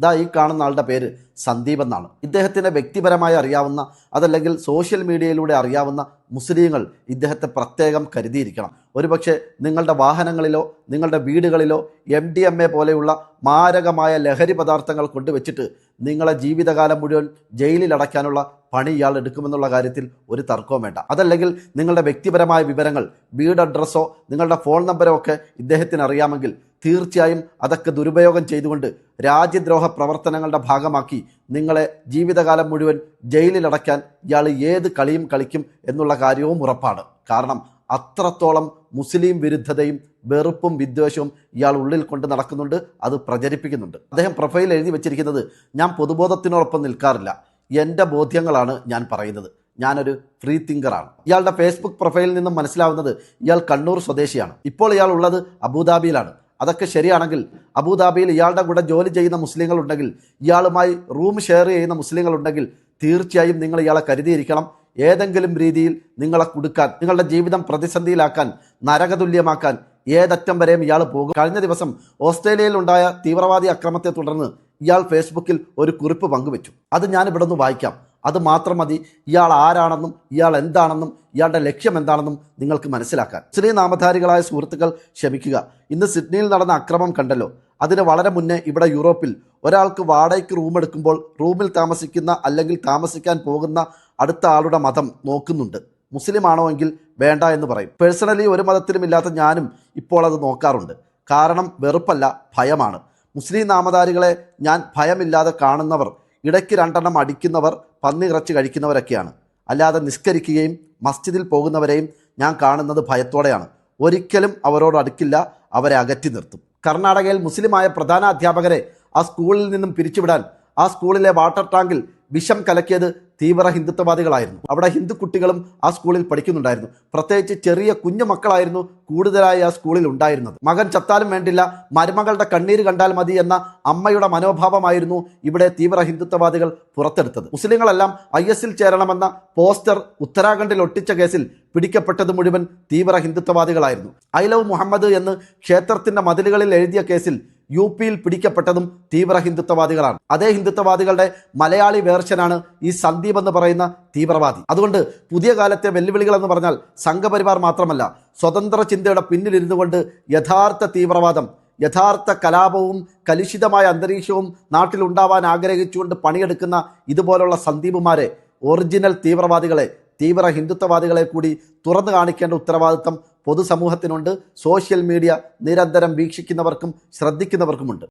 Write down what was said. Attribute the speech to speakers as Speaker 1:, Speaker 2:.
Speaker 1: ഇതാ ഈ കാണുന്ന ആളുടെ പേര് സന്ദീപ് എന്നാണ്. ഇദ്ദേഹത്തിനെ വ്യക്തിപരമായി അറിയാവുന്ന അതല്ലെങ്കിൽ സോഷ്യൽ മീഡിയയിലൂടെ അറിയാവുന്ന മുസ്ലിങ്ങൾ ഇദ്ദേഹത്തെ പ്രത്യേകം കരുതിയിരിക്കണം. ഒരുപക്ഷെ നിങ്ങളുടെ വാഹനങ്ങളിലോ നിങ്ങളുടെ വീടുകളിലോ എം ഡി എം എ പോലെയുള്ള മാരകമായ ലഹരി പദാർത്ഥങ്ങൾ കൊണ്ടുവച്ചിട്ട് നിങ്ങളെ ജീവിതകാലം മുഴുവൻ ജയിലിൽ അടയ്ക്കാനുള്ള പണി ഇയാൾ എടുക്കുമെന്നുള്ള കാര്യത്തിൽ ഒരു തർക്കവും വേണ്ട. അതല്ലെങ്കിൽ നിങ്ങളുടെ വ്യക്തിപരമായ വിവരങ്ങൾ വീട് അഡ്രസ്സോ നിങ്ങളുടെ ഫോൺ നമ്പരോ ഒക്കെ ഇദ്ദേഹത്തിന് അറിയാമെങ്കിൽ തീർച്ചയായും അതൊക്കെ ദുരുപയോഗം ചെയ്തുകൊണ്ട് രാജ്യദ്രോഹ പ്രവർത്തനങ്ങളുടെ ഭാഗമാക്കി നിങ്ങളെ ജീവിതകാലം മുഴുവൻ ജയിലിലടയ്ക്കാൻ ഇയാൾ ഏത് കളിയും കളിക്കും എന്നുള്ള കാര്യവും ഉറപ്പാണ്. കാരണം അത്രത്തോളം മുസ്ലിം വിരുദ്ധതയും വെറുപ്പും വിദ്വേഷവും ഇയാൾ ഉള്ളിൽ കൊണ്ട് നടക്കുന്നുണ്ട് അത് പ്രചരിപ്പിക്കുന്നുണ്ട്. അദ്ദേഹം പ്രൊഫൈൽ എഴുതി വെച്ചിരിക്കുന്നത് ഞാൻ പൊതുബോധത്തിനോടൊപ്പം നിൽക്കാറില്ല. എന്റെ ബോധ്യങ്ങളാണ് ഞാൻ പറയുന്നത്. ഞാനൊരു ഫ്രീ തിങ്കറാണ് ഇയാളുടെ ഫേസ്ബുക്ക് പ്രൊഫൈലിൽ നിന്നും മനസ്സിലാവുന്നത് ഇയാൾ കണ്ണൂർ സ്വദേശിയാണ്. ഇപ്പോൾ ഇയാൾ ഉള്ളത് അബുദാബിയിലാണ്. അതൊക്കെ ശരിയാണെങ്കിൽ അബുദാബിയിൽ ഇയാളുടെ കൂടെ ജോലി ചെയ്യുന്ന മുസ്ലിങ്ങൾ ഉണ്ടെങ്കിൽ ഇയാളുമായി റൂം ഷെയർ ചെയ്യുന്ന മുസ്ലിങ്ങൾ ഉണ്ടെങ്കിൽ തീർച്ചയായും നിങ്ങൾ ഇയാളെ കരുതിയിരിക്കണം. ഏതെങ്കിലും രീതിയിൽ നിങ്ങളെ കൊടുക്കാൻ നിങ്ങളുടെ ജീവിതം പ്രതിസന്ധിയിലാക്കാൻ നരകതുല്യമാക്കാൻ ഏതറ്റം വരെയും ഇയാൾ പോകും. കഴിഞ്ഞ ദിവസം ഓസ്ട്രേലിയയിൽ ഉണ്ടായ തീവ്രവാദി അക്രമത്തെ തുടർന്ന് ഇയാൾ ഫേസ്ബുക്കിൽ ഒരു കുറിപ്പ് പങ്കുവച്ചു. അത് ഞാൻ ഇവിടെ നിന്ന് വായിക്കാം. അത് മാത്രം മതി. ഇയാൾ ആരാണെന്നും ഇയാൾ എന്താണെന്നും ഇയാളുടെ ലക്ഷ്യം എന്താണെന്നും നിങ്ങൾക്ക് മനസ്സിലാക്കാൻ. മുസ്ലിം നാമധാരികളായ സുഹൃത്തുക്കൾ ക്ഷമിക്കുക ഇന്ന് സിഡ്നിയിൽ നടന്ന അക്രമം കണ്ടല്ലോ. അതിന് വളരെ മുന്നേ ഇവിടെ യൂറോപ്പിൽ ഒരാൾക്ക് വാടകയ്ക്ക് റൂം എടുക്കുമ്പോൾ റൂമിൽ താമസിക്കുന്ന അല്ലെങ്കിൽ താമസിക്കാൻ പോകുന്ന അടുത്ത ആളുടെ മതം നോക്കുന്നുണ്ട്. മുസ്ലിം ആണോ എങ്കിൽ വേണ്ട എന്ന് പറയും. പേഴ്സണലി ഒരു മതത്തിലും ഇല്ലാത്ത ഞാനും ഇപ്പോൾ അത് നോക്കാറുണ്ട്. കാരണം വെറുപ്പല്ല ഭയമാണ്. മുസ്ലിം നാമധാരികളെ ഞാൻ ഭയമില്ലാതെ കാണുന്നവർ ഇടയ്ക്ക് രണ്ടെണ്ണം അടിക്കുന്നവർ പന്നി ഇറച്ചി കഴിക്കുന്നവരൊക്കെയാണ്. അല്ലാതെ നിസ്കരിക്കുകയും മസ്ജിദിൽ പോകുന്നവരെയും ഞാൻ കാണുന്നത് ഭയത്തോടെയാണ്. ഒരിക്കലും അവരോട് അടുക്കില്ല അവരെ അകറ്റി നിർത്തും. കർണാടകയിൽ മുസ്ലിമായ പ്രധാന അധ്യാപകരെ ആ സ്കൂളിൽ നിന്നും പിരിച്ചുവിടാൻ ആ സ്കൂളിലെ വാട്ടർ ടാങ്കിൽ വിഷം കലക്കിയത് തീവ്ര ഹിന്ദുത്വവാദികളായിരുന്നു. അവിടെ ഹിന്ദു കുട്ടികളും ആ സ്കൂളിൽ പഠിക്കുന്നുണ്ടായിരുന്നു. പ്രത്യേകിച്ച് ചെറിയ കുഞ്ഞു മക്കളായിരുന്നു കൂടുതലായി ആ സ്കൂളിൽ ഉണ്ടായിരുന്നത്. മകൻ ചത്താലും വേണ്ടില്ല മരുമകളുടെ കണ്ണീര് കണ്ടാൽ മതി എന്ന അമ്മയുടെ മനോഭാവമായിരുന്നു ഇവിടെ തീവ്ര ഹിന്ദുത്വവാദികൾ പുറത്തെടുത്തത്. മുസ്ലിങ്ങളെല്ലാം ഐ എസിൽ ചേരണമെന്ന പോസ്റ്റർ ഉത്തരാഖണ്ഡിൽ ഒട്ടിച്ച കേസിൽ പിടിക്കപ്പെട്ടത് മുഴുവൻ തീവ്ര ഹിന്ദുത്വവാദികളായിരുന്നു. ഐ ലവ് മുഹമ്മദ് എന്ന് ക്ഷേത്രത്തിന്റെ മതിലുകളിൽ എഴുതിയ കേസിൽ യു പിയിൽ പിടിക്കപ്പെട്ടതും തീവ്ര ഹിന്ദുത്വവാദികളാണ്. അതേ ഹിന്ദുത്വവാദികളുടെ മലയാളി വേർഷനാണ് ഈ സന്ദീപ് എന്ന് പറയുന്ന തീവ്രവാദി. അതുകൊണ്ട് പുതിയ കാലത്തെ വെല്ലുവിളികൾ എന്ന് പറഞ്ഞാൽ സംഘപരിവാർ മാത്രമല്ല സ്വതന്ത്ര ചിന്തയുടെ പിന്നിലിരുന്നു കൊണ്ട് യഥാർത്ഥ തീവ്രവാദം യഥാർത്ഥ കലാപവും കലുഷിതമായ അന്തരീക്ഷവും നാട്ടിൽ ഉണ്ടാവാൻ ആഗ്രഹിച്ചുകൊണ്ട് പണിയെടുക്കുന്ന ഇതുപോലുള്ള സന്ദീപുമാരെ ഒറിജിനൽ തീവ്രവാദികളെ തീവ്ര ഹിന്ദുത്വവാദികളെ കൂടി തുറന്നു കാണിക്കേണ്ട ഉത്തരവാദിത്തം പൊതുസമൂഹത്തിനുണ്ട്. സോഷ്യൽ മീഡിയ നിരന്തരം വീക്ഷിക്കുന്നവർക്കും ശ്രദ്ധിക്കുന്നവർക്കുമുണ്ട്.